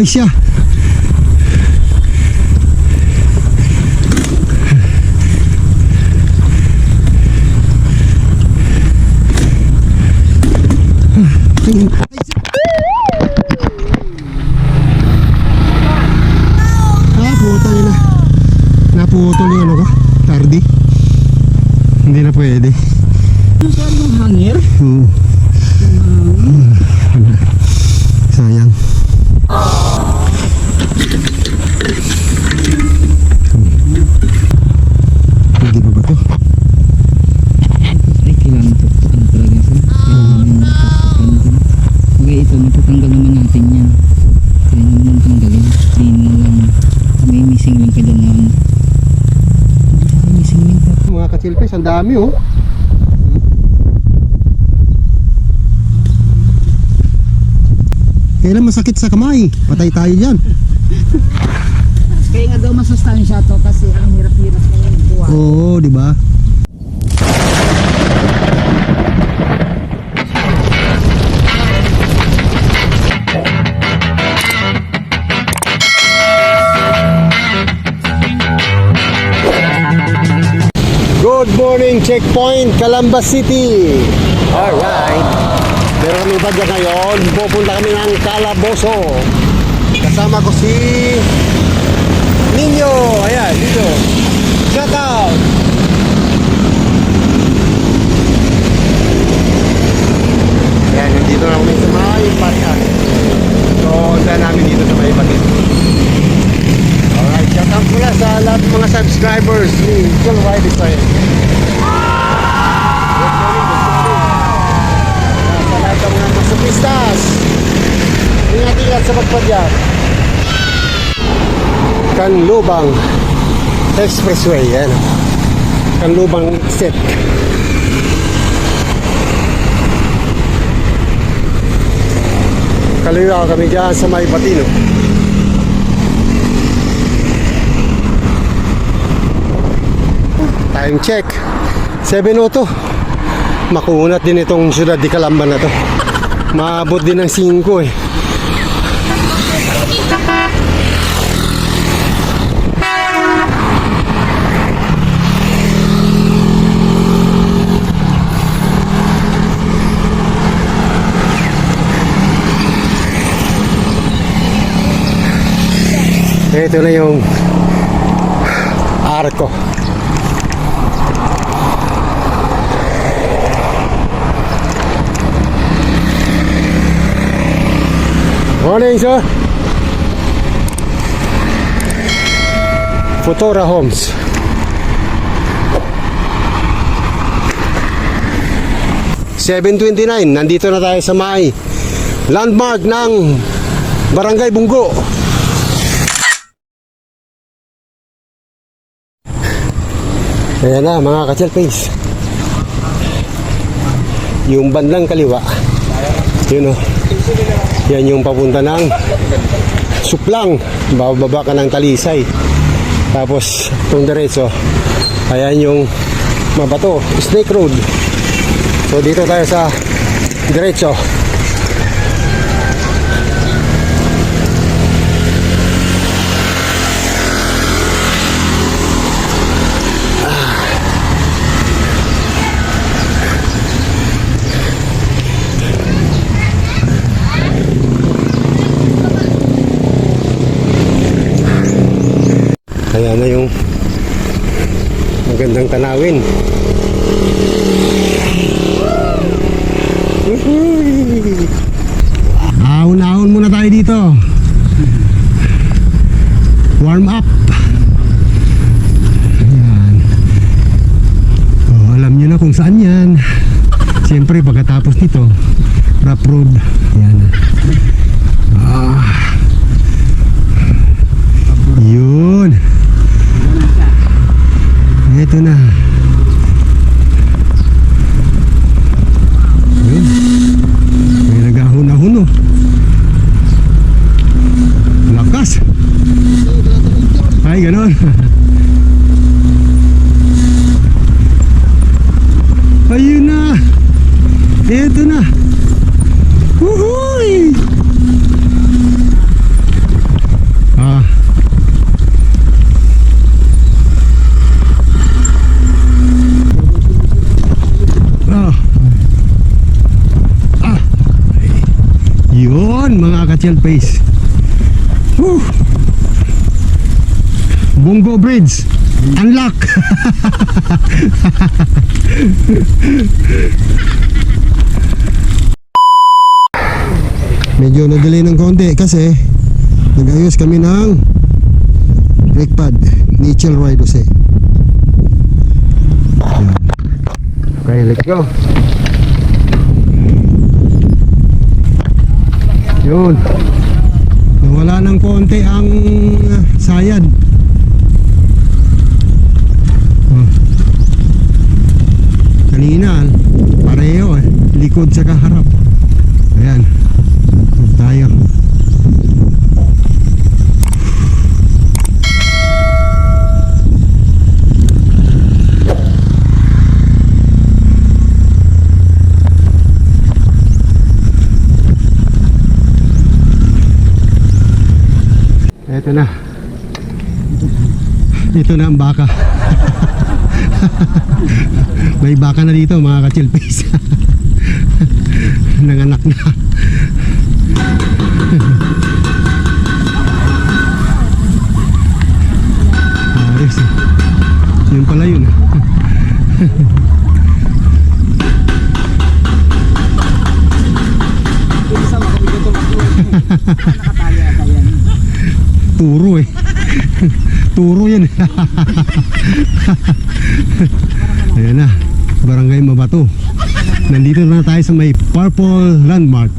Ay siya. Ah. Naputol yung ano ko. Tardi. Hindi na pwede. Yung hangir? Oo. Kachilpes, ang dami oh. Kailan masakit sa kamay? Patay tayo dyan. Kaya nga daw masustansya to kasi ang hirap-hirap na yung buwan. Oo, di ba? Morning, checkpoint, Calamba City. Alright. Meron kami badya ngayon. Pupunta kami ng Calaboso. Kasama ko si Ninyo. Ayan, dito. Shout out! Ayan, nandito na kami sa may Parian. So, unta namin dito sa may Parian. Alright, shout out mula sa lahat ng mga subscribers ni Joel White Israel. Good morning, good morning. Sa lahat ng mga masupistas. Sa pagpadyak. Kanlubang Expressway, yan. Kanlubang set. Kaliwa kami dyan sa may Batino. Time check. 7.02. Makunat din itong syudad di Calamba na to. Maabot din ng 5 eh. Ito na yung arko. Morning, sir. Futura Homes. Seven twenty-nine. Nandito na tayo sa may landmark ng Barangay Bunggo. Ayan na mga ka-chelpace. Yung bandang kaliwa. Yun o. Yan yung papunta ng Suplang. Bababa ka ng Talisay. Tapos itong diretso. Ayan yung Mabato. Snake Road. So dito tayo sa diretso. Ayan na yung magandang tanawin. Woohoo! Ahon-ahon muna tayo dito. Warm up. Ayan. Oh, alam nyo na kung saan yan. Siyempre, pagkatapos nito, rough road. Ayan. Ah. Yun. Ito na. Ayun. May nagahon-ahon oh. Lakas. Ay, ganon. Ayun na. Ito na. Woohoo! Yun mga ka-chill face. Bungo Bridge. Unlock. Medyo na-delay ng konti kasi nag-ayos kami ng brake pad ni Chill Ride Jose. Okay, let's go. Yun. Nawala ng konti ang ah, sayad. Oh. Kanina, pareho eh. Likod sa kaharap. Ayan. Move tayo. Ito na. Ito na ang baka. May baka na dito mga ka-chill-face. Nanganak na. Ayos. Yun pala yun. Turo eh. Turo yan. Ayan na. Barangay Mabato. Nandito na tayo sa may Purple Landmark.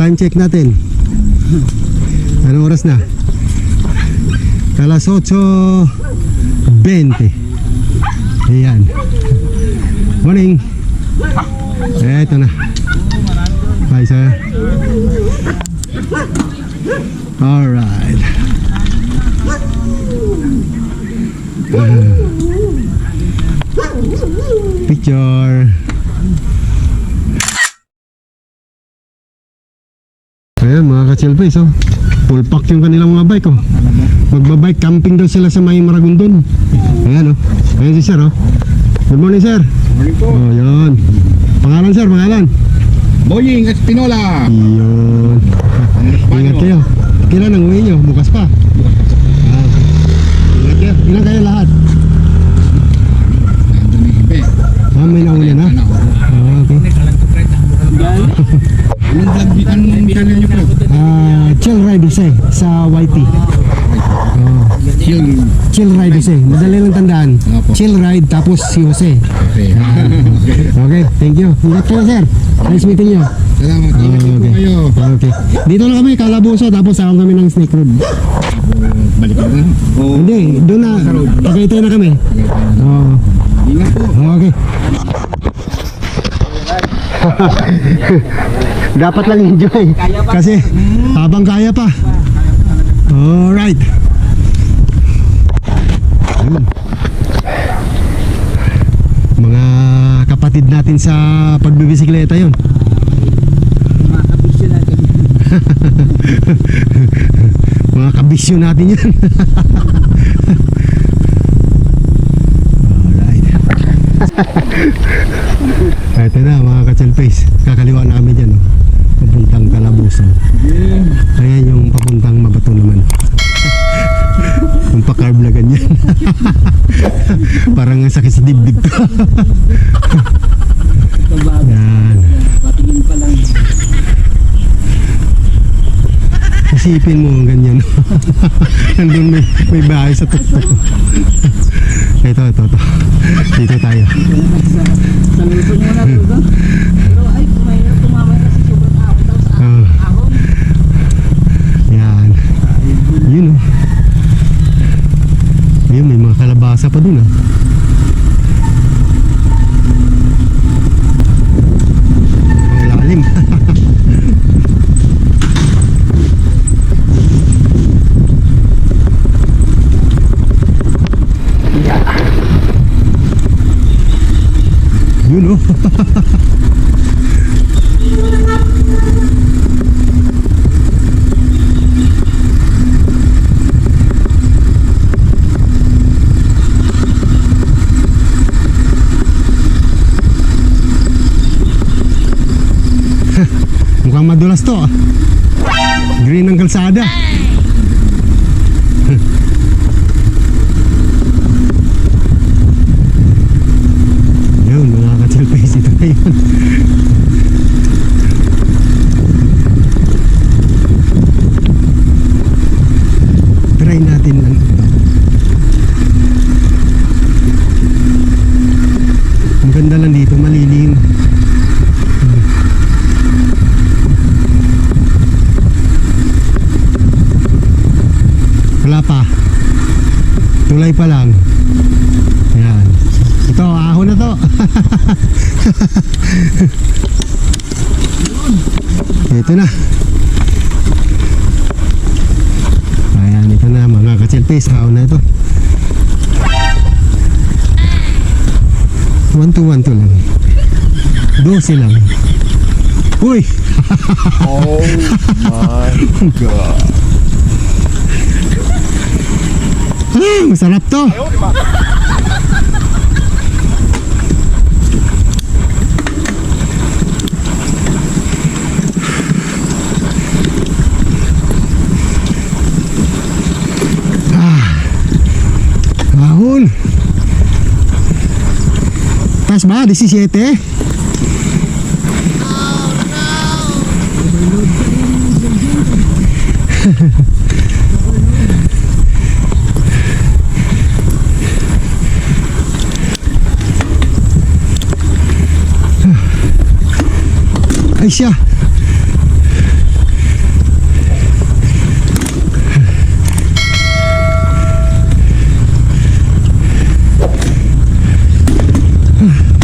Time check natin. Anong oras na? Alas 8.20 Ayan Morning Eto na Bye sir Alright Picture Ayan mga ka-chill face oh. Full pack yung kanilang mga bike oh. Magbabike camping daw sila sa may Maragondon. Ayan oh. Ayan si sir oh. Good morning sir. Morning po. Oh, yun. Pangalan sir, pangalan. Boying Espinola. Yun. Ingat kayo. Kailan ang uwi nyo? Bukas pa. Ah. Ingat kayo. Ilan kayo lahat? Nandun yung ibe. Ah, may nauna na. Ah, okay. Anong vlog anong channel niyo po? Ah, chill ride Jose sa YT. Oh. Chill. Chill ride Jose. Madali lang tandaan. Opo. Chill ride tapos si Jose. Okay. Okay, thank you. Ingat kayo sir. Nice meeting you. Salamat. Ingat din po okay. kayo. Okay. Dito na kami, Kalabuso, tapos sakang kami ng Snake Road. Balik na lang. Oo. Hindi, doon na, Tagaytay na kami. Oo. Ingat po. okay. Dapat lang enjoy. Kasi habang kaya pa. Alright. Ayun. Mga kapatid natin sa pagbibisikleta yun. Mga kabisyo natin yan. Alright. Ito na mga ka-chill face. Kakaliwa na kami dyan. Oh. Papuntang Calabuso. Ayan yung papuntang Mabato naman. Yung pa-carb na ganyan. Parang ang sakit sa dibdib ko. Yan. Patingin pa lang. Isipin mo ganyan. Nandun may, may bahay sa tuktok. ito, ito, ito. Dito tayo. Sa luto muna to. Pero ay, mahirap tumama kasi sobrang ahon daw sa Ah, ahon. yan. Yun oh. Ayun, kalabasa pa dun ah. Ang lalim. Yun oh. Madulas to. ah. Green ng kalsada. Yun, mga ka-chelpace, ito na yun. Try natin lang ito. Ang ganda lang dito, malilim. Wala pa. Tulay pa lang. Yan. Ito, ahon na to. ito na. Ayan, ito na mga ka-chelpace. Ahon na ito. One to one to lang. Dose lang. Uy! Oh my God. Ah, masarap to. Ba? 17? Ay siya.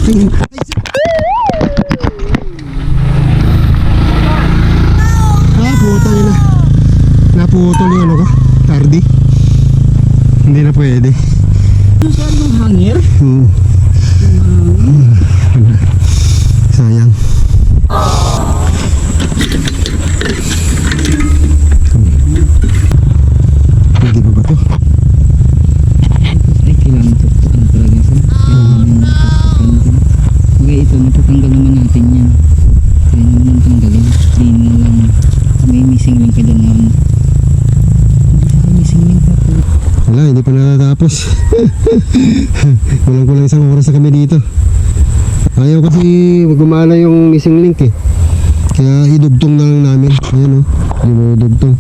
Thank you. natatapos. Kulang-kulang isang oras na kami dito. Ayaw kasi gumana yung missing link eh. Kaya idugtong na lang namin. Ayan o, oh, dinudugtong.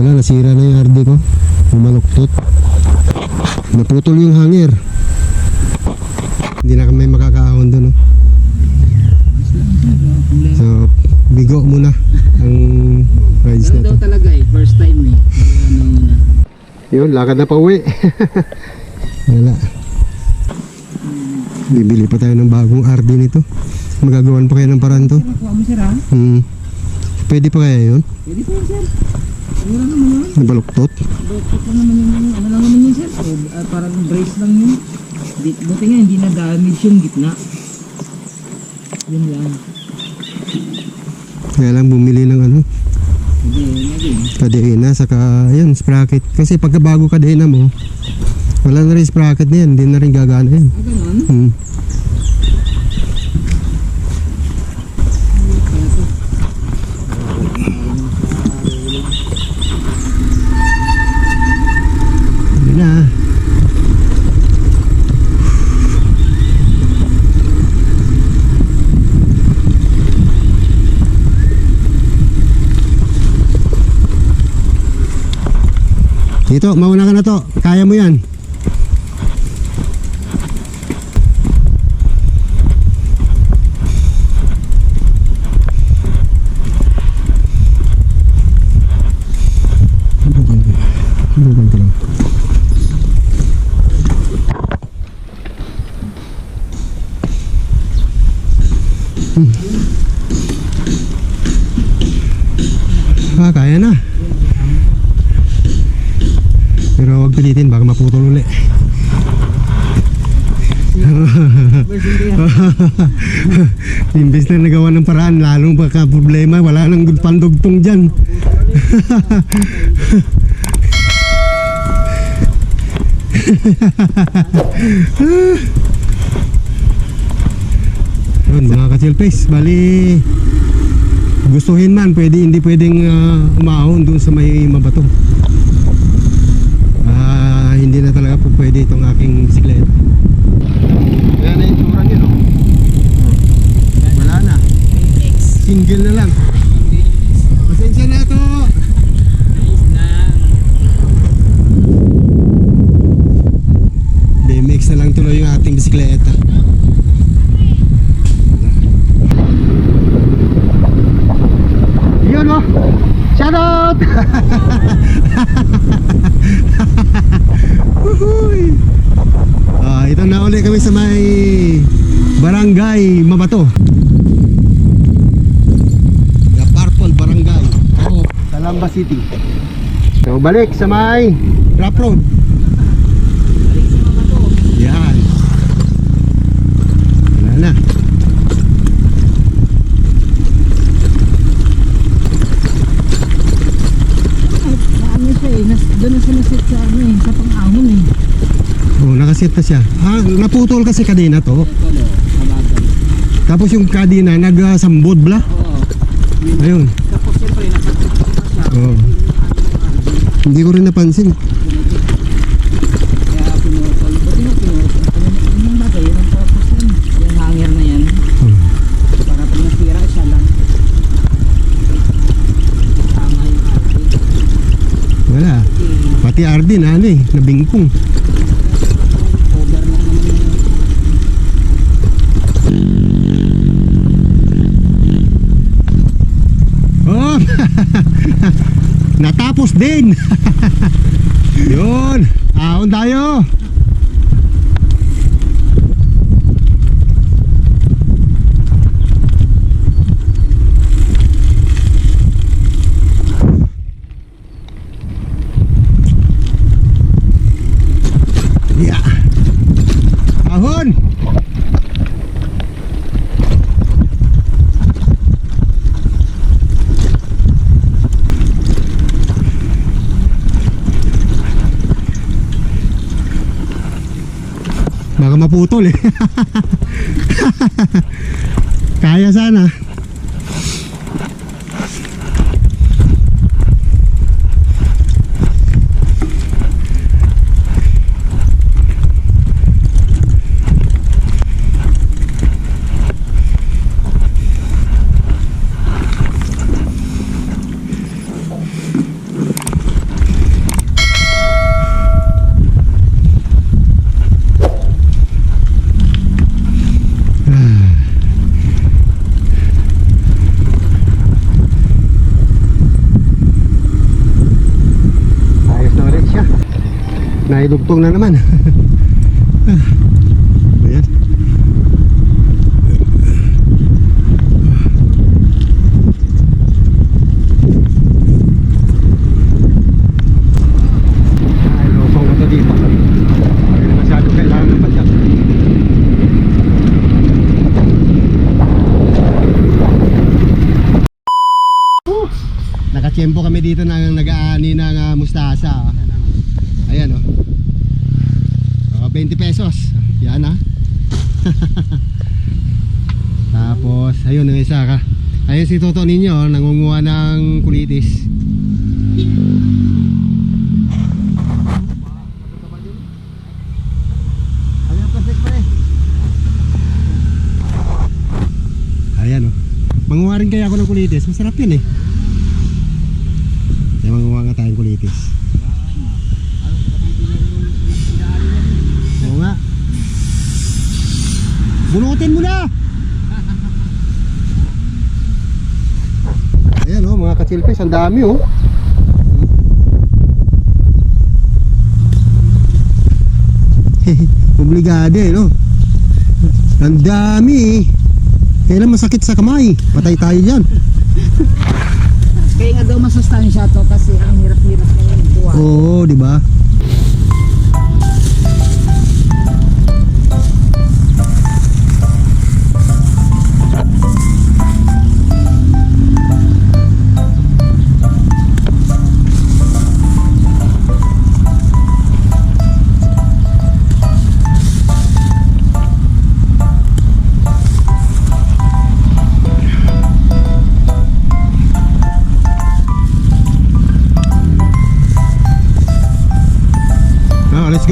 Wala, nasira na yung hard ko. Umaluktot. Naputol yung hanger. Hindi na kami makakaahon doon. Oh. So, bigo muna ang rides na to. daw talaga eh, first time eh. Ano na. Yun, lakad na pa uwi. Wala. Bibili pa tayo ng bagong RD nito. Magagawan pa kaya ng paraan to. Sir ha? Hmm. Pwede pa kaya yun? Pwede po sir. Ano lang naman yun? Nabaluktot? Bakit lang naman yun, ano lang naman yun sir? O, ah, parang brace lang yun. Buti nga hindi na damage yung gitna. Yun lang. Kaya lang bumili ng ano, Hindi, yun na din. kadena, saka, ayun, sprocket. Kasi pagka bago kadena mo, wala na rin sprocket na yan, hindi na rin gagana yan. Ah, ganun? Hmm. Na. Dito, mauna ka na to. Kaya mo yan. Bukan ko. Bukan ko lang. Ah, kaya na. Pero huwag pilitin, baka maputol uli. Version ko yan. Imbes na nagawa ng paraan, lalong baka problema, wala nang pandugtong dyan. Yun, mga ka-chill face, bali gustuhin man, pwede, hindi pwedeng ah, umahon doon sa may mabato. Ah, hindi na talaga po pwede itong aking bisikleta. Yan na yung tura niya, no? Wala na. Single na lang. Pasensya na to. BMX na lang tuloy yung ating bisikleta. Yun oh. Shout out! Uhuy. Ah, ito na uli kami sa may Barangay Mabato. The Purple Barangay. Oh, Calamba City. So balik sa may Rap Road. Yan. Wala na. Ano siya eh, nas, doon na sinasit sa ano eh, sa pang-ahon eh. Oh, nakaset na siya. Ah, naputol kasi kanina to. Tapos yung kadina nagsambod bla. Oo. Ayun. Tapos siyempre, nakapagpapag Oo. Hindi ko rin napansin. Kaya pinupol. Buti mo pinupol. Yung bagay, yun ang purpose nun. Yung hanger na yan. Hmm. Para pag nasira, siya lang. Tama yung arte. Wala. Pati RD na ano eh, nabingkong. yung Oh! Natapos din. Yun. Ahon tayo. Yeah. Ahon. Baka maputol eh. Kaya sana. Ayos na ulit siya. Nailugtong na naman. Ayan. Ay, lupang mo to dito. Hindi na masyado kailangan ng padyak. Nakachempo kami dito ng nag-aani ng ah, mustasa. Ayan oh. Oh, 20 pesos. Yan ah. Tapos, ayun ang isa ka. Ayun si Toto ninyo, nangunguha ng kulitis. Ayan oh. Manguha rin kaya ako ng kulitis. Masarap yun eh. Kaya manguha nga tayong kulitis. Oo nga. Bunutin mo na! Ayan oh, mga kachilpes, ang dami oh. Obligado eh, no? Ang dami eh. Kailan masakit sa kamay? Patay tayo dyan. Kaya nga daw masustansya to kasi ang hirap-hirap na yung buwan. Oo, di ba?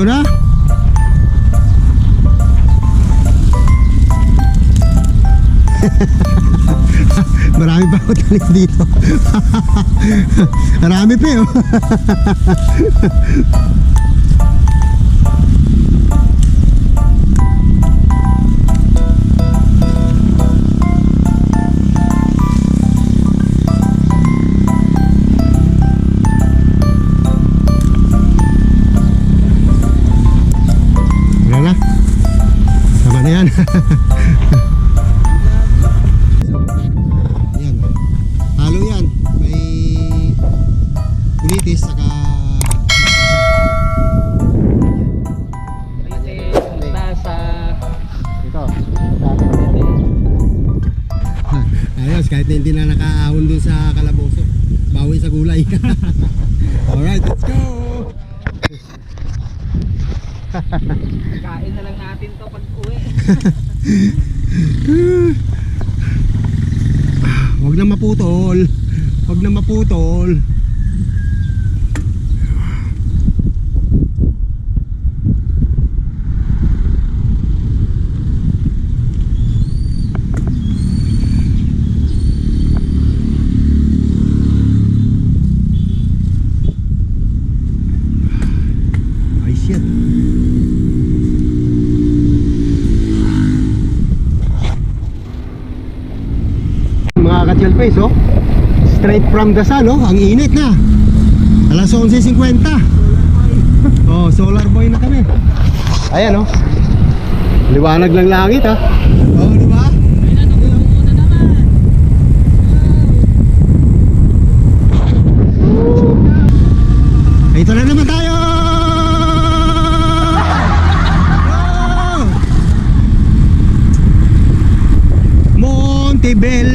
mo Marami pa ako talis dito. Marami pa eh. ka-12 face straight from Gasal oh. Ang init na. Alas 11.50 oh solar boy na kami. Ayan oh. Liwanag lang langit ah. Oh di ba? Ito na naman tayo! Oh! Montebel